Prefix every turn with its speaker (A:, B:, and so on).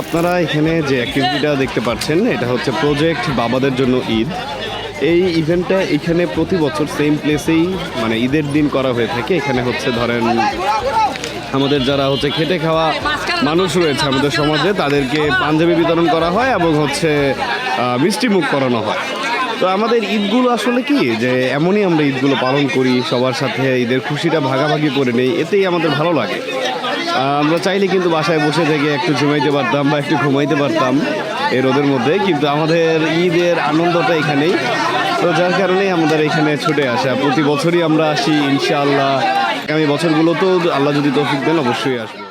A: আপনারা এখানে যে অ্যাক্টিভিটিটা দেখতে পাচ্ছেন এটা হচ্ছে প্রজেক্ট বাবাদের জন্য ঈদ। এই ইভেন্টটা এখানে প্রতি বছর সেম প্লেসেই মানে ঈদের দিন করা হয়ে থাকে। এখানে হচ্ছে ধরেন আমাদের যারা হচ্ছে খেটে খাওয়া মানুষ রয়েছে আমাদের সমাজে তাদেরকে পাঞ্জাবি বিতরণ করা হয় এবং হচ্ছে আহ, মিষ্টি মুখ করানো হয়। তো আমাদের ঈদগুলো আসলে কি যে এমনই আমরা ঈদগুলো পালন করি সবার সাথে ঈদের খুশিটা ভাগাভাগি করে নেই এতেই আমাদের ভালো লাগে। আমরা চাইলে কিন্তু বাসায় বসে থেকে একটু ঝুমাইতে পারতাম বা একটু ঘুমাইতে পারতাম এই রোদের মধ্যে, কিন্তু আমাদের ঈদের আনন্দটা এখানেই। তো যার কারণেই আমাদের এখানে ছুটে আসা। প্রতি বছরই আমরা আসি, ইনশাআল্লাহ। আগামী বছরগুলোতেও আল্লাহ যদি তৌফিক দেন, অবশ্যই আসব।